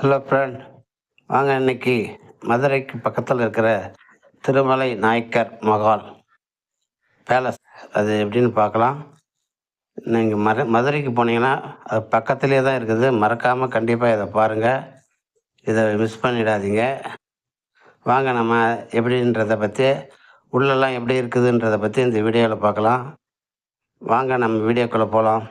Hello friend வாங்க இன்னைக்கு மதுரைக்கு பக்கத்தில் இருக்கிற திருமலை நாயக்கர் மகால் பேலஸ் அது எப்படின்னு பார்க்கலாம். நீங்கள் மர மதுரைக்கு போனீங்கன்னா அது பக்கத்துலேயே தான் இருக்குது. மறக்காமல் கண்டிப்பாக இதை பாருங்கள் இதை மிஸ் பண்ணிடாதீங்க. வாங்க நம்ம எப்படின்றத பற்றி உள்ளெல்லாம் எப்படி இருக்குதுன்றதை பற்றி இந்த வீடியோவில் பார்க்கலாம். வாங்க நம்ம வீடியோக்குள்ளே போகலாம்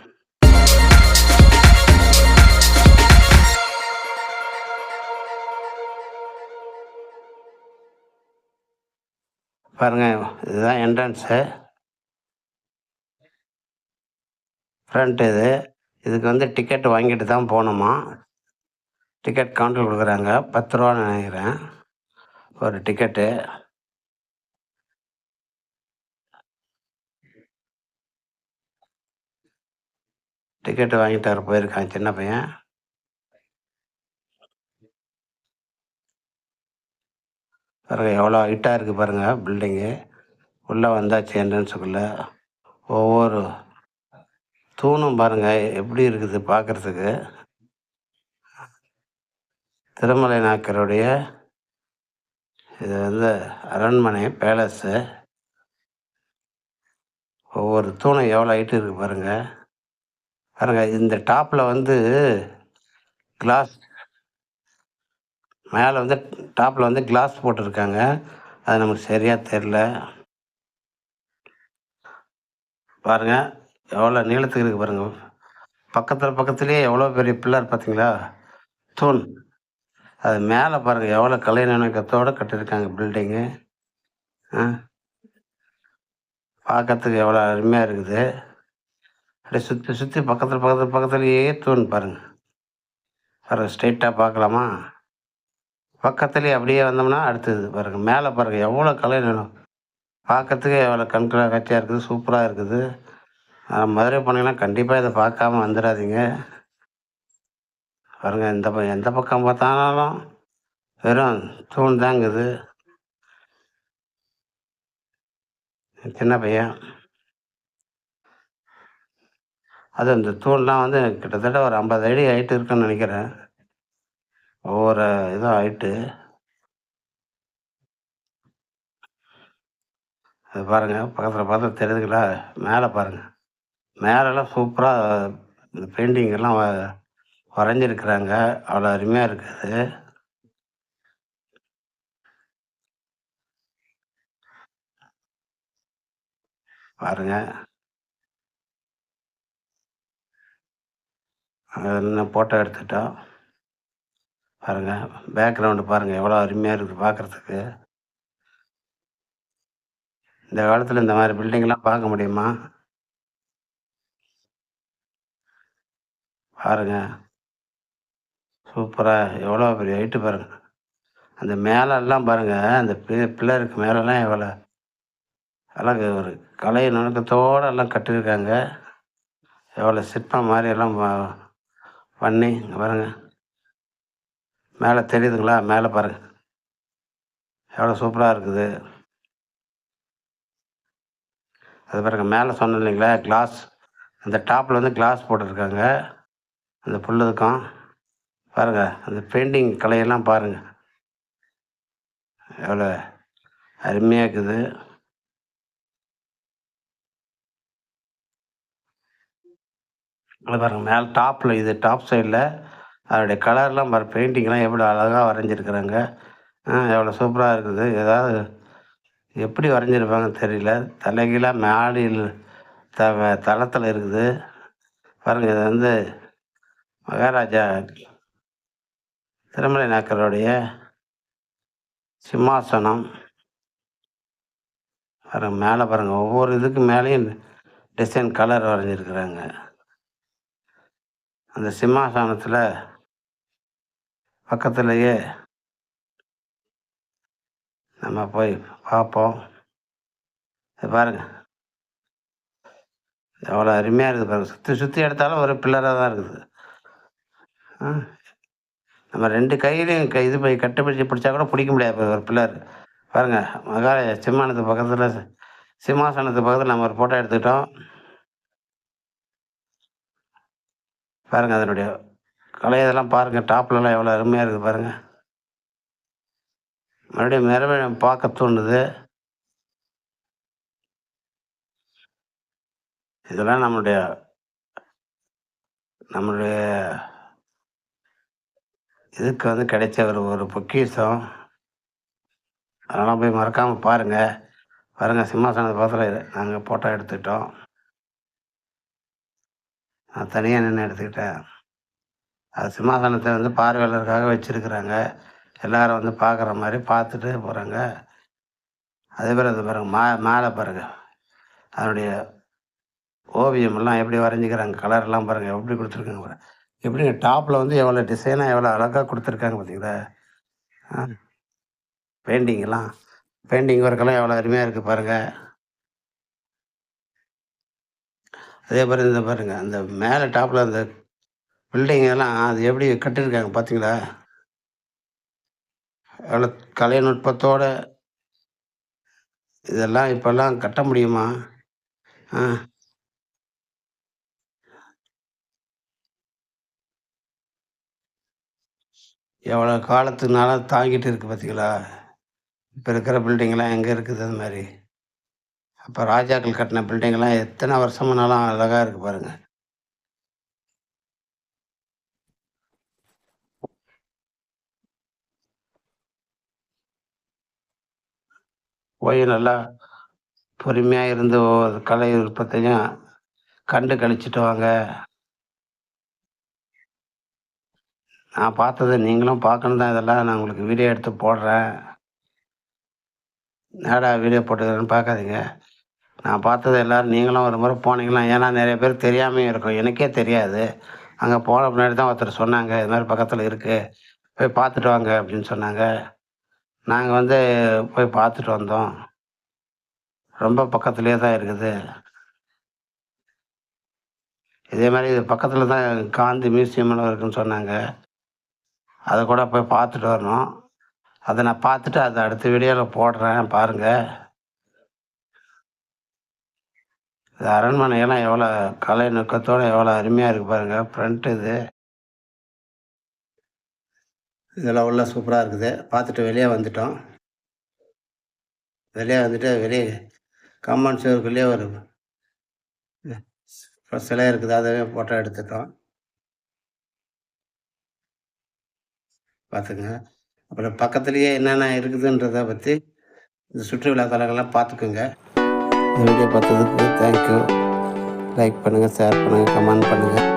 பாருங்கள் இதுதான் என்ட்ரன்ஸு ஃப்ரண்ட் இது. இதுக்கு வந்து டிக்கெட் வாங்கிட்டு தான் போகணுமா? டிக்கெட் கவுண்டர் கொடுக்குறாங்க. பத்து ரூபான்னு நினைக்கிறேன். ஒரு டிக்கெட்டு டிக்கெட்டு வாங்கிட்டு வர போயிருக்கான் சின்ன பையன். பாருங்கள் எவ்வளோ ஹைட்டாக இருக்குது பாருங்கள் பில்டிங்கு உள்ளே வந்தாச்சு என்ட்ரன்ஸுக்குள்ளே ஒவ்வொரு தூணும் பாருங்கள் எப்படி இருக்குது பார்க்குறதுக்கு திருமலை நாக்கருடைய இது வந்து அரண்மனை பேலஸு ஒவ்வொரு தூணும் எவ்வளோ ஹைட்டு இருக்குது பாருங்கள் பாருங்கள் இந்த டாப்பில் வந்து கிளாஸ் மேலே வந்து டாப்பில் வந்து கிளாஸ் போட்டிருக்காங்க. அது நமக்கு சரியாக தெரில பாருங்கள் எவ்வளோ நீளத்துக்கு இருக்குது பாருங்கள் பக்கத்தில் பக்கத்துலேயே எவ்வளோ பெரிய பில்லர் பார்த்தீங்களா தூண். அது மேலே பாருங்கள் எவ்வளோ கலை நினைக்கத்தோடு கட்டியிருக்காங்க பில்டிங்கு ஆ. பார்க்கறதுக்கு எவ்வளோ அருமையாக இருக்குது. அப்படியே சுற்றி சுற்றி பக்கத்தில் பக்கத்தில் பக்கத்துலேயே தூண் பாருங்கள் பாருங்கள் ஸ்ட்ரைட்டாக பார்க்கலாமா பக்கத்துலேயே அப்படியே வந்தோம்னா அடுத்தது பாருங்கள் மேலே பாருங்கள் எவ்வளோ கலை நிலம் பார்க்கறதுக்கு எவ்வளோ கண்களாக காட்சியாக இருக்குது சூப்பராக இருக்குது. மதுரை போனீங்கன்னா கண்டிப்பாக இதை பார்க்காம வந்துடாதீங்க. பாருங்கள் இந்த ப எந்த பக்கம் பார்த்தாலும் வெறும் தூண் தாங்குது சின்ன பையன். அது இந்த தூண்லாம் வந்து கிட்டத்தட்ட ஒரு ஐம்பது அடி ஹைட்டு இருக்குன்னு நினைக்கிறேன். ஒவ்வொரு இதுவும் ஆயிட்டு அது பாருங்கள் பக்கத்தில் பார்த்தா தெரியுதுங்களா? மேலே பாருங்கள் மேலெல்லாம் சூப்பராக இந்த பெயிண்டிங் எல்லாம் வ- வரைஞ்சிருக்கிறாங்க. அவ்வளோ அருமையாக இருக்குது பாருங்க. இன்னும் ஃபோட்டோ எடுத்துட்டோம். பாருங்கள் பேக்ரவுண்டு பாருங்கள் எவ்வளோ அருமையாக இருக்குது பார்க்குறதுக்கு இந்த காலத்தில் இந்த மாதிரி பில்டிங்லாம் பார்க்க முடியுமா? பாருங்க. சூப்பராக எவ்வளோ பெரிய ஹைட்டு பாருங்கள் அந்த மேலெல்லாம் பாருங்கள் அந்த பி- பில்லருக்கு மேலெல்லாம் எவ்வளோ அழகு. ஒரு கலை நுணுக்கத்தோடு எல்லாம் கட்டியிருக்காங்க. எவ்வளோ சிற்பம் மாதிரி எல்லாம் பண்ணி பாருங்கள் மேலே தெரியுதுங்களா? மேலே பாருங்கள் எவ்வளோ சூப்பராக இருக்குது. அது பாருங்க மேலே சொன்னேன் இல்லைங்களா? கிளாஸ் அந்த டாப்பில் வந்து கிளாஸ் போட்டிருக்காங்க. அந்த புல்லுக்கும் பாருங்க அந்த பெயிண்டிங் கலையெல்லாம் பாருங்கள் எவ்வளோ அருமையாக இருக்குது. அது பாருங்கள் மேலே டாப்பில் இது டாப் சைடில் அதோடைய கலர்லாம் பாரு பெயிண்டிங்லாம் எவ்வளோ அழகாக வரைஞ்சிருக்கிறாங்க. எவ்வளோ சூப்பராக இருக்குது. ஏதாவது எப்படி வரைஞ்சிருப்பாங்கன்னு தெரியல. தலைகீழாக மேடையில் த தளத்தில் இருக்குது. பாருங்கள் இது வந்து மகாராஜா திருமலை நாக்கருடைய சிம்மாசனம். பாருங்க மேலே பாருங்கள் ஒவ்வொரு இதுக்கு மேலேயும் டிசைன் கலர் வரைஞ்சிருக்கிறாங்க. அந்த சிம்மாசனத்தில் பக்கத்துலேயே. நம்ம போய் பார்ப்போம் இது பாருங்கள் எவ்வளோ அருமையாக இருக்குது பாருங்கள் சுற்றி சுற்றி எடுத்தாலும் ஒரு பில்லராக தான் இருக்குது. நம்ம ரெண்டு கையிலையும் கை இது போய் கட்டுப்பிடிச்சு பிடிச்சா கூட பிடிக்க முடியாது ஒரு பில்லர். பாருங்கள் மகாராஜா சிம்மானத்து பக்கத்தில் சிம்மாசனத்து பக்கத்தில் நம்ம ஒரு ஃபோட்டோ எடுத்துக்கிட்டோம். பாருங்கள் அதனுடைய கலை இதெல்லாம் பாருங்கள் டாப்லலாம் எவ்வளோ அருமையாக இருக்குது பாருங்கள் மறுபடியும் மறுபடியும் பார்க்க தோணுது. இதெல்லாம் நம்மளுடைய நம்மளுடைய இதுக்கு வந்து கிடைச்ச ஒரு ஒரு பொக்கிஷம். அதெல்லாம் போய் மறக்காமல் பாருங்கள் பாருங்கள் சிம்மாசனத்தை பக்கத்தில் நாங்கள் ஃபோட்டோ எடுத்துக்கிட்டோம். நான் தனியாக நின்று எடுத்துக்கிட்டேன். அது சிம்மாசனத்தை வந்து பார்வையாளருக்காக வச்சுருக்குறாங்க. எல்லாரும் வந்து பார்க்குற மாதிரி பார்த்துட்டு போகிறாங்க அதே மாதிரி அது பாருங்கள் மா மேலே பாருங்கள் அதனுடைய ஓவியமெல்லாம் எப்படி வரைஞ்சிக்கிறாங்க கலர்லாம் பாருங்கள் எப்படி கொடுத்துருக்காங்க பாருங்க. எப்படிங்க டாப்பில் வந்து எவ்வளோ டிசைனாக எவ்வளோ அழகாக கொடுத்துருக்காங்க பார்த்தீங்களா பெயிண்டிங்கெல்லாம் பெயிண்டிங் ஒர்க்கெல்லாம் எவ்வளோ அருமையாக இருக்குது பாருங்கள் அதே மாதிரி இந்த பாருங்கள் அந்த மேலே டாப்பில் அந்த பில்டிங் எல்லாம் அது எப்படி கட்டியிருக்காங்க பார்த்தீங்களா? எவ்வளோ கலைநுட்பத்தோடு இதெல்லாம் இப்போல்லாம் கட்ட முடியுமா? ஆ. எவ்வளோ காலத்துனால தாங்கிட்டு இருக்குது பார்த்தீங்களா? இப்போ இருக்கிற பில்டிங்லாம் எங்கே இருக்குது அது மாதிரி? அப்போ ராஜாக்கள் கட்டின பில்டிங்லாம் எத்தனை வருஷமானாலும் அழகாக இருக்குது பாருங்கள் போய் நல்லா பொறுமையாக இருந்து ஒவ்வொரு கலை விருப்பத்தையும் கண்டு கழிச்சிட்டு வாங்க. நான் பார்த்ததை நீங்களும் பார்க்கணும் தான். இதெல்லாம் நான் உங்களுக்கு வீடியோ எடுத்து போடுறேன். நேடா வீடியோ போட்டுக்கிறேன்னு பார்க்காதீங்க. நான் பார்த்தது எல்லோரும் நீங்களும் ஒரு முறை போனீங்களா ஏன்னா நிறைய பேர் தெரியாமையும் இருக்கும். எனக்கே தெரியாது. அங்கே போன பின்னாடி தான் ஒருத்தர் சொன்னாங்க இது மாதிரி பக்கத்தில் இருக்குது போய் பார்த்துட்டு வாங்க அப்படின்னு சொன்னாங்க. நாங்கள் வந்து போய் பார்த்துட்டு வந்தோம். ரொம்ப பக்கத்துலேயே தான் இருக்குது. இதே மாதிரி இது பக்கத்தில் தான் காந்தி மியூசியம்லாம் இருக்குன்னு சொன்னாங்க. அதை கூட போய் பார்த்துட்டு வரணும். அதை நான் பார்த்துட்டு அதை அடுத்த வீடியோவில் போடுறேன் பாருங்கள் இது அரண்மனையெல்லாம் எவ்வளோ கலை நுக்கத்தோடு எவ்வளோ அருமையாக இருக்குது பாருங்கள் ஃப்ரண்ட் இது. இதெல்லாம் உள்ள சூப்பராக இருக்குது. பார்த்துட்டு வெளியே வந்துட்டோம். வெளியே வந்துட்டு வெளியே காம்பவுண்ட் சுவருக்குள்ளேயே ஒரு சிலை இருக்குது. அதவே ஃபோட்டோ எடுத்துட்டோம். பார்த்துங்க. அப்புறம் பக்கத்துலேயே என்னென்ன இருக்குதுன்றதை பற்றி இந்த சுற்றுலா தலங்கள்லாம் பார்த்துக்குங்க. இந்த வீடியோ பார்த்ததுக்கு தேங்க்யூ லைக் பண்ணுங்கள் ஷேர் பண்ணுங்கள் கமெண்ட் பண்ணுங்கள்